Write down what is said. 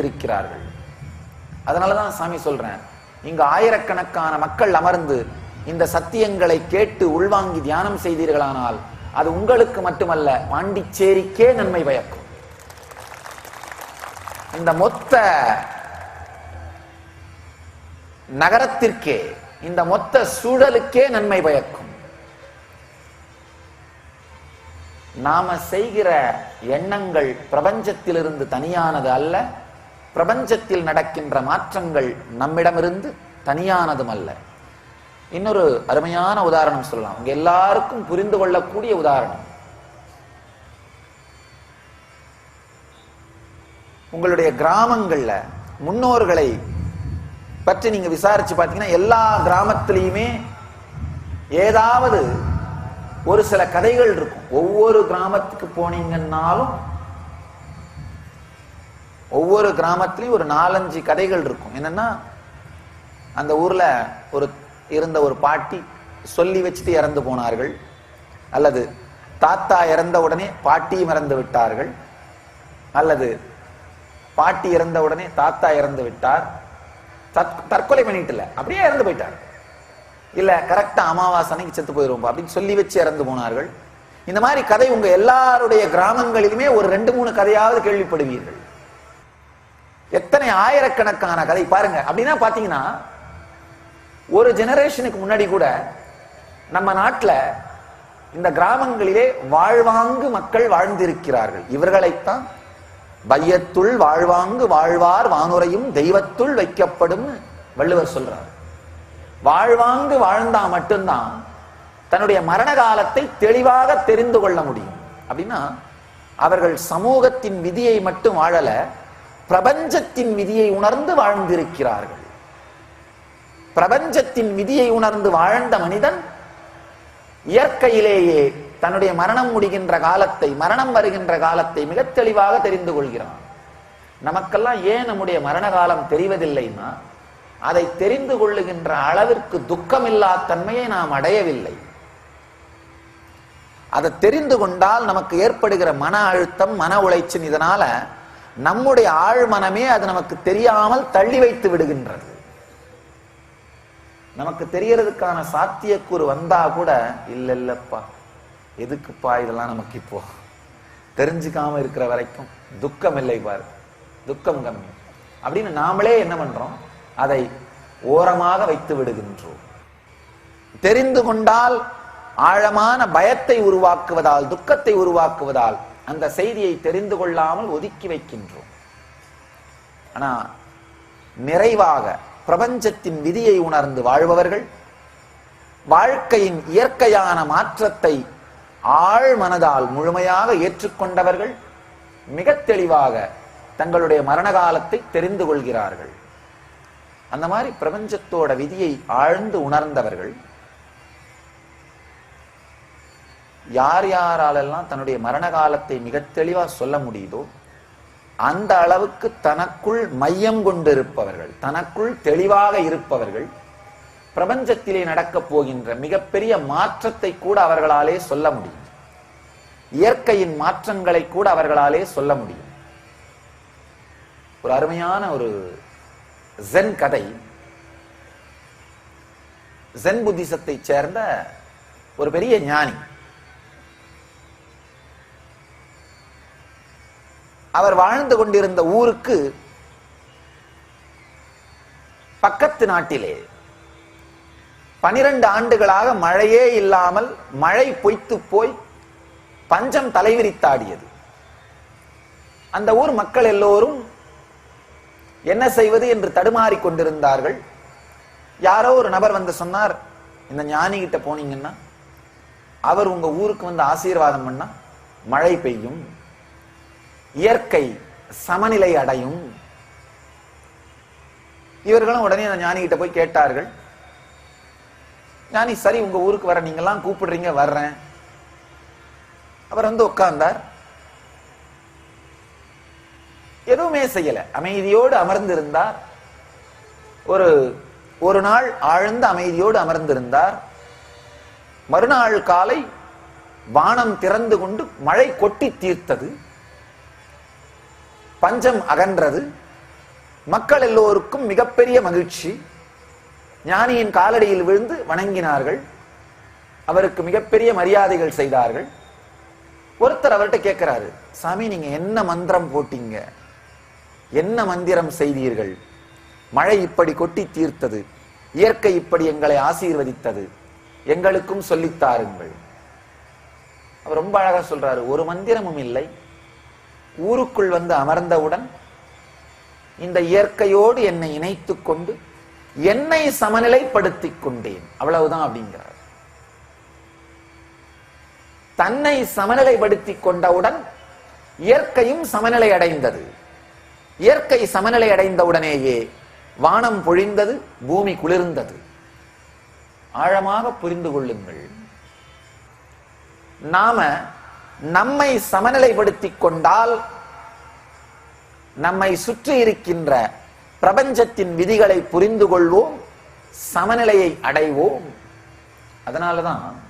இருக்கிறார்கள் அதனாலதான் சாமி சொல்றேன் இங்கு ஆயிரக்கணக்கான மக்கள் அமர்ந்து இந்த சத்தியங்களை கேட்டு உள்வாங்கி தியானம் செய்தீர்களானால் அது உங்களுக்கு மட்டுமல்ல பாண்டிச்சேரிக்கே நன்மை பயக்கும். இந்த மொத்த நகரத்திற்கே இந்த மொத்த சூழலுக்கே நன்மை பயக்கும். நாம செய்கிற எண்ணங்கள் பிரபஞ்சத்திலிருந்து தனியானது அல்ல பிரபஞ்சத்தில் நடக்கின்ற மாற்றங்கள் நம்மிடமிருந்து தனியானதும் அல்ல இன்னொரு அருமையான உதாரணம் சொல்லலாம். உங்க எல்லாருக்கும் புரிந்து கொள்ளக்கூடிய உதாரணம். உங்களுடைய கிராமங்கள்ல முன்னோர்களை பற்றி நீங்க விசாரிச்சு பார்த்தீங்கன்னா எல்லா கிராமத்திலையுமே ஏதாவது ஒரு சில கதைகள் இருக்கும். ஒவ்வொரு கிராமத்துக்கு போனீங்கன்னாலும் ஒவ்வொரு கிராமத்திலையும் ஒரு நாலஞ்சு கதைகள் இருக்கும். என்னன்னா அந்த ஊர்ல ஒரு இருந்த ஒரு பாட்டி சொல்லி வச்சுட்டு இறந்து போனார்கள். அல்லது தாத்தா இறந்த உடனே பாட்டியும் இறந்து விட்டார்கள். அல்லது பாட்டி இறந்த உடனே தாத்தா இறந்து விட்டார். தற்கொலை பண்ணிட்டு இல்ல. அப்படியே இறந்து போயிட்டார். இல்ல கரெக்டா அமாவாசனைக்கு செத்து போயிருவோம் அப்படின்னு சொல்லி வச்சு இறந்து போனார்கள். இந்த மாதிரி கதை உங்க எல்லாருடைய கிராமங்களிலுமே ஒரு ரெண்டு மூணு கதையாவது கேள்விப்படுவீர்கள். எத்தனை ஆயிரக்கணக்கான கதை. பாருங்க அப்படின்னா பாத்தீங்கன்னா ஒரு ஜெனரேஷனுக்கு முன்னாடி கூட நம்ம நாட்டில் இந்த கிராமங்களிலே வாழ்வாங்கு மக்கள் வாழ்ந்திருக்கிறார்கள். இவர்களைத்தான் பையத்துள் வாழ்வாங்கு வாழ்வார் வானுரையும் தெய்வத்துள் வைக்கப்படும் வள்ளுவர் சொல்றார். வாழ்வாங்கு வாழ்ந்தா மட்டும்தான் தன்னுடைய மரண காலத்தை தெளிவாக தெரிந்து கொள்ள முடியும். அப்படின்னா அவர்கள் சமூகத்தின் விதியை மட்டும் வாழல பிரபஞ்சத்தின் விதியை உணர்ந்து வாழ்ந்திருக்கிறார்கள். பிரபஞ்சத்தின் விதியை உணர்ந்து வாழ்ந்த மனிதன் இயற்கையிலேயே தன்னுடைய மரணம் முடிகின்ற காலத்தை மரணம் வருகின்ற காலத்தை மிக தெளிவாக தெரிந்து கொள்கிறான். நமக்கெல்லாம் ஏன் நம்முடைய மரண காலம் தெரிவதில்லைன்னா அதை தெரிந்து கொள்ளுகின்ற அளவிற்கு துக்கமில்லா தன்மையை நாம் அடையவில்லை. அதை தெரிந்து கொண்டால் நமக்கு ஏற்படுகிற மன அழுத்தம் மன உளைச்சல் இதனால நம்முடைய ஆழ்மனமே அது நமக்கு தெரியாமல் தள்ளி வைத்து விடுகின்றது. நமக்கு தெரியறதுக்கான சாத்தியக்கூறு வந்தா கூட இல்ல இல்லப்பா எதுக்குப்பா இதெல்லாம் நமக்கு இப்போ? தெரிஞ்சுக்காம இருக்கிற வரைக்கும் துக்கம் இல்லை பாரு. துக்கம் கம்மி. அப்படின்னு நாமளே என்ன பண்றோம்? அதை ஓரமாக வைத்து விடுகின்றோம். தெரிந்து கொண்டால் ஆழமான பயத்தை உருவாக்குவதால் துக்கத்தை உருவாக்குவதால் அந்த செய்தியை தெரிந்து கொள்ளாமல் ஒதுக்கி வைக்கின்றோம். ஆனா நிறைவாக பிரபஞ்சத்தின் விதியை உணர்ந்து வாழ்பவர்கள் வாழ்க்கையின் இயற்கையான மாற்றத்தை ஆழ் மனதால் முழுமையாக ஏற்றுக்கொண்டவர்கள் மிக தெளிவாக தங்களுடைய மரண காலத்தை தெரிந்து கொள்கிறார்கள். அந்த மாதிரி பிரபஞ்சத்தோட விதியை ஆழ்ந்து உணர்ந்தவர்கள் யார் யாராலெல்லாம் தன்னுடைய மரண காலத்தை மிக தெளிவாக சொல்ல முடியுதோ அந்த அளவுக்கு தனக்குள் மையம் கொண்டிருப்பவர்கள் தனக்குள் தெளிவாக இருப்பவர்கள் பிரபஞ்சத்திலே நடக்கப் போகின்ற மிகப்பெரிய மாற்றத்தை கூட அவர்களாலே சொல்ல முடியும். இயற்கையின் மாற்றங்களை கூட அவர்களாலே சொல்ல முடியும். ஒரு அருமையான ஒரு ஜென் கதை. ஜென் புத்திசத்தை சேர்ந்த ஒரு பெரிய ஞானி. அவர் வாழ்ந்து கொண்டிருந்த ஊருக்கு பக்கத்து நாட்டிலே பனிரெண்டு ஆண்டுகளாக மழையே இல்லாமல் மழை பொய்த்து போய் பஞ்சம் தலைவிரித்தாடியது. அந்த ஊர் மக்கள் எல்லோரும் என்ன செய்வது என்று தடுமாறி கொண்டிருந்தார்கள். யாரோ ஒரு நபர் வந்து சொன்னார் இந்த ஞானி கிட்ட போனீங்கன்னா அவர் உங்க ஊருக்கு வந்து ஆசீர்வாதம் பண்ணா மழை பெய்யும். இயற்கை சமநிலை அடையும். இவர்களும் உடனே அந்த ஞானி கிட்ட போய் கேட்டார்கள் ஞானி சரி உங்க ஊருக்கு வர நீங்கெல்லாம் கூப்பிடுறீங்க வர்றேன். அவர் வந்து உட்கார்ந்தார். எதுவுமே செய்யல. அமைதியோடு அமர்ந்திருந்தார். ஒரு ஒரு நாள் ஆழ்ந்த அமைதியோடு அமர்ந்திருந்தார். மறுநாள் காலை வானம் திறந்து கொண்டு மழை கொட்டி தீர்த்தது. பஞ்சம் அகன்றது. மக்கள் எல்லோருக்கும் மிகப்பெரிய மகிழ்ச்சி. ஞானியின் காலடியில் விழுந்து வணங்கினார்கள். அவருக்கு மிகப்பெரிய மரியாதைகள் செய்தார்கள். ஒருத்தர் அவர்கிட்ட கேட்கிறாரு சாமி நீங்க என்ன மந்திரம் போட்டீங்க? என்ன மந்திரம் செய்தீர்கள்? மழை இப்படி கொட்டி தீர்த்தது. இயற்கை இப்படி எங்களை ஆசீர்வதித்தது. எங்களுக்கும் சொல்லித்தாருங்கள் அவர் ரொம்ப அழகா சொல்றாரு ஒரு மந்திரமும் இல்லை. ஊருக்குள் வந்து அமர்ந்தவுடன் இந்த இயற்கையோடு என்னை இணைத்துக் கொண்டு என்னை சமநிலைப்படுத்திக் கொண்டேன். அவ்வளவுதான் அப்படிங்கிறார். தன்னை சமநிலைப்படுத்திக் கொண்டவுடன் இயற்கையும் சமநிலை அடைந்தது. இயற்கை சமநிலை அடைந்தவுடனேயே வானம் பொழிந்தது பூமி குளிர்ந்தது. ஆழமாக புரிந்து கொள்ளுங்கள். நாம நம்மை சமநிலைப்படுத்திக் கொண்டால் நம்மை சுற்றி இருக்கின்ற பிரபஞ்சத்தின் விதிகளை புரிந்து கொள்வோம் சமநிலையை அடைவோம். அதனாலதான்